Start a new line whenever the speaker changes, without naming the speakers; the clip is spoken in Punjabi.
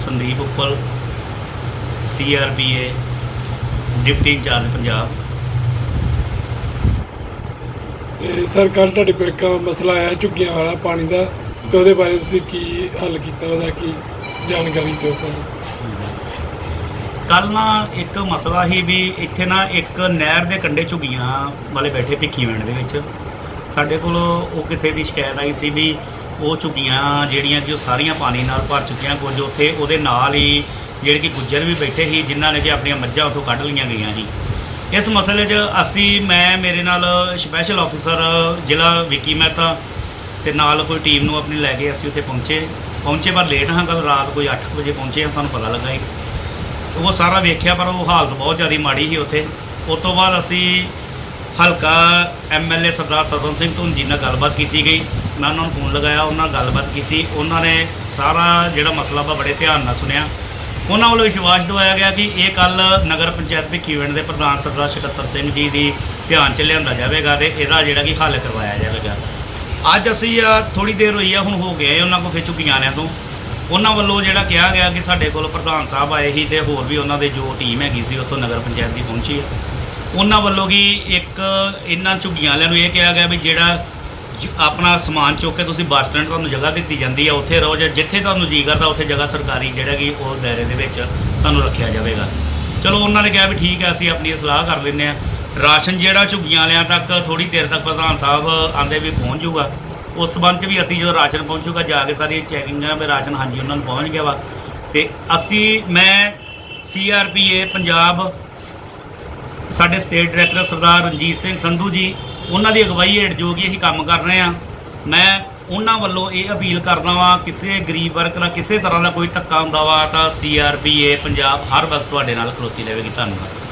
Sandeep Uppal CRPA deputy incharge Punjab.
Sir ਕੱਲ੍ਹ ਤੁਹਾਡੇ ਕੋਲ ਇੱਕ ਮਸਲਾ ਆਇਆ ਝੁੱਗੀਆਂ ਵਾਲਾ ਪਾਣੀ ਦਾ ਤੇ ਉਹਦੇ ਬਾਰੇ ਤੁਸੀਂ ਕੀ ਹੱਲ ਕੀਤਾ ਉਹਦਾ ਕੀ ਜਾਣਕਾਰੀ ਦਿਓ ਸਾਨੂੰ
ਕੱਲ ਨਾ ਇੱਕ ਮਸਲਾ ਹੀ ਵੀ ਇੱਥੇ ਨਾ ਇੱਕ ਨਹਿਰ ਦੇ ਕੰਢੇ ਝੁੱਗੀਆਂ ਵਾਲੇ ਬੈਠੇ ਭਿੱਖੀਵਿੰਡ ਦੇ ਵਿੱਚ। ਸਾਡੇ ਕੋਲ ਉਹ ਕਿਸੇ ਦੀ ਸ਼ਿਕਾਇਤ ਆਈ ਸੀ ਵੀ ਉਹ ਝੁੱਗੀਆਂ ਜਿਹੜੀਆਂ ਕਿ ਉਹ ਸਾਰੀਆਂ ਪਾਣੀ ਨਾਲ ਭਰ ਚੁੱਕੀਆਂ ਕੁਝ ਉੱਥੇ, ਉਹਦੇ ਨਾਲ ਹੀ ਜਿਹੜੇ ਕਿ ਗੁੱਜਰ ਵੀ ਬੈਠੇ ਸੀ, ਜਿਨ੍ਹਾਂ ਨੇ ਕਿ ਆਪਣੀਆਂ ਮੱਝਾਂ ਉੱਥੋਂ ਕੱਢ ਲਈਆਂ ਗਈਆਂ ਸੀ। ਇਸ ਮਸਲੇ 'ਚ ਅਸੀਂ, ਮੈਂ, ਮੇਰੇ ਨਾਲ ਸਪੈਸ਼ਲ ਆਫੀਸਰ ਜ਼ਿਲ੍ਹਾ ਵਿੱਕੀ ਮਹਿਤਾ ਤੇ ਨਾਲ ਕੋਈ ਟੀਮ ਨੂੰ ਆਪਣੀ ਲੈ ਕੇ ਅਸੀਂ ਉੱਥੇ ਪਹੁੰਚੇ। ਪਹੁੰਚੇ ਪਰ ਲੇਟ ਹਾਂ ਕੱਲ ਰਾਤ ਕੋਈ 8 ਵਜੇ ਪਹੁੰਚੇ ਹਾਂ, ਸਾਨੂੰ ਪਤਾ ਲੱਗਾ ਸੀ ਉਹ ਸਾਰਾ ਵੇਖਿਆ ਪਰ ਉਹ ਹਾਲਤ ਬਹੁਤ ਜ਼ਿਆਦਾ ਮਾੜੀ ਸੀ ਉੱਥੇ। ਉਸ ਤੋਂ ਬਾਅਦ ਅਸੀਂ ਹਲਕਾ ਐਮਐਲਏ ਸਰਦਾਰ ਸਰਵਨ ਸਿੰਘ ਧੁੰਜੀ ਨਾਲ ਗੱਲਬਾਤ ਕੀਤੀ ਗਈ। ਮੈਂ ਉਹਨਾਂ ਨੂੰ ਫੋਨ ਲਗਾਇਆ, ਉਹਨਾਂ ਨਾਲ ਗੱਲਬਾਤ ਕੀਤੀ। ਉਹਨਾਂ ਨੇ ਸਾਰਾ ਜਿਹੜਾ ਮਸਲਾ ਵਾ ਬੜੇ ਧਿਆਨ ਨਾਲ ਸੁਣਿਆ। ਉਹਨਾਂ ਵੱਲੋਂ ਵਿਸ਼ਵਾਸ ਦਿਵਾਇਆ ਗਿਆ ਕਿ ਇਹ ਕੱਲ ਨਗਰ ਪੰਚਾਇਤ ਭਿੱਖੀਵਿੰਡ ਦੇ ਪ੍ਰਧਾਨ ਸਰਦਾਰ ਸ਼ਕੱਤਰ ਸਿੰਘ ਜੀ ਦੀ ਧਿਆਨ ਚ ਲਿਆਂਦਾ ਜਾਵੇਗਾ ਤੇ ਇਹਦਾ ਜਿਹੜਾ ਕਿ ਹੱਲ ਕਰਵਾਇਆ ਜਾਵੇਗਾ। ਅੱਜ ਅਸੀਂ ਥੋੜੀ ਦੇਰ ਹੋਈ ਆ, ਹੁਣ ਹੋ ਗਏ ਉਹਨਾਂ ਕੋਲ ਫਿਰ ਝੁੱਗੀਆਂ ਤੋਂ। ਉਹਨਾਂ ਵੱਲੋਂ ਜਿਹੜਾ ਕਿਹਾ ਗਿਆ ਕਿ ਸਾਡੇ ਕੋਲ ਪ੍ਰਧਾਨ ਸਾਹਿਬ ਆਏ ਸੀ ਤੇ ਹੋਰ ਵੀ ਉਹਨਾਂ ਦੇ ਜੋ ਟੀਮ ਹੈਗੀ ਸੀ, ਉੱਥੋਂ ਨਗਰ ਪੰਚਾਇਤ ਦੀ ਪਹੁੰਚੀ ਹੈ ਉਹਨਾਂ ਵੱਲੋਂ ਕਿ ਇੱਕ ਇਹਨਾਂ ਝੁੱਗੀਆਂ ਵਾਲਿਆਂ ਨੂੰ ਇਹ ਕਿਹਾ ਗਿਆ ਵੀ ਜਿਹੜਾ ਜ- ਆਪਣਾ ਸਮਾਨ ਚੁੱਕ ਕੇ ਤੁਸੀਂ ਬੱਸ ਸਟੈਂਡ ਤੁਹਾਨੂੰ ਜਗ੍ਹਾ ਦਿੱਤੀ ਜਾਂਦੀ ਆ, ਉੱਥੇ ਰਹੋ ਜਾਂ ਜਿੱਥੇ ਤੁਹਾਨੂੰ ਜੀ ਕਰਦਾ, ਉੱਥੇ ਜਗ੍ਹਾ ਸਰਕਾਰੀ ਜਿਹੜਾ ਕਿ ਉਹ ਦਾਇਰੇ ਦੇ ਵਿੱਚ ਤੁਹਾਨੂੰ ਰੱਖਿਆ ਜਾਵੇਗਾ। ਚਲੋ, ਉਹਨਾਂ ਨੇ ਕਿਹਾ ਵੀ ਠੀਕ ਹੈ ਅਸੀਂ ਆਪਣੀ ਸਲਾਹ ਕਰ ਲੈਂਦੇ ਹਾਂ ਰਾਸ਼ਨ ਜਿਹੜਾ ਝੁੱਗੀਆਂ ਵਾਲਿਆਂ ਤੱਕ ਥੋੜੀ ਦੇਰ ਤੱਕ ਪ੍ਰਧਾਨ ਸਾਹਿਬ ਆਂਦੇ ਵੀ ਪਹੁੰਚ ਜਾਊਗਾ। ਉਸ ਸੰਬੰਧ 'ਚ ਵੀ ਅਸੀਂ ਜਦੋਂ ਰਾਸ਼ਨ ਪਹੁੰਚੂਗਾ, ਜਾ ਕੇ ਸਾਰੀ ਚੈਕਿੰਗ ਆ ਵੀ ਰਾਸ਼ਨ ਹਾਂਜੀ ਉਹਨਾਂ ਨੂੰ ਪਹੁੰਚ ਗਿਆ ਵਾ। ਤੇ ਅਸੀਂ, ਮੈਂ ਸੀਆਰਪੀਏ ਪੰਜਾਬ ਸਾਡੇ ਸਟੇਟ ਡਾਇਰੈਕਟਰ ਸਰਦਾਰ ਰਣਜੀਤ ਸਿੰਘ ਸੰਧੂ ਜੀ, ਉਹਨਾਂ ਦੀ ਅਗਵਾਈ ਹੇਠ ਜੋ ਕਿ ਅਸੀਂ ਕੰਮ ਕਰ ਰਹੇ ਆ ਮੈਂ ਉਹਨਾਂ ਵੱਲੋਂ ਇਹ ਅਪੀਲ ਕਰਦਾ ਵਾਂ, ਕਿਸੇ ਗਰੀਬ ਵਰਗ ਨਾਲ ਕਿਸੇ ਤਰ੍ਹਾਂ ਦਾ ਕੋਈ ਧੱਕਾ ਹੁੰਦਾ ਵਾ ਤਾਂ ਸੀਆਰਪੀਏ ਪੰਜਾਬ ਹਰ ਵਕਤ ਤੁਹਾਡੇ ਨਾਲ ਖਲੋਤੀ ਰਹੇਗੀ, ਧੰਨਵਾਦ।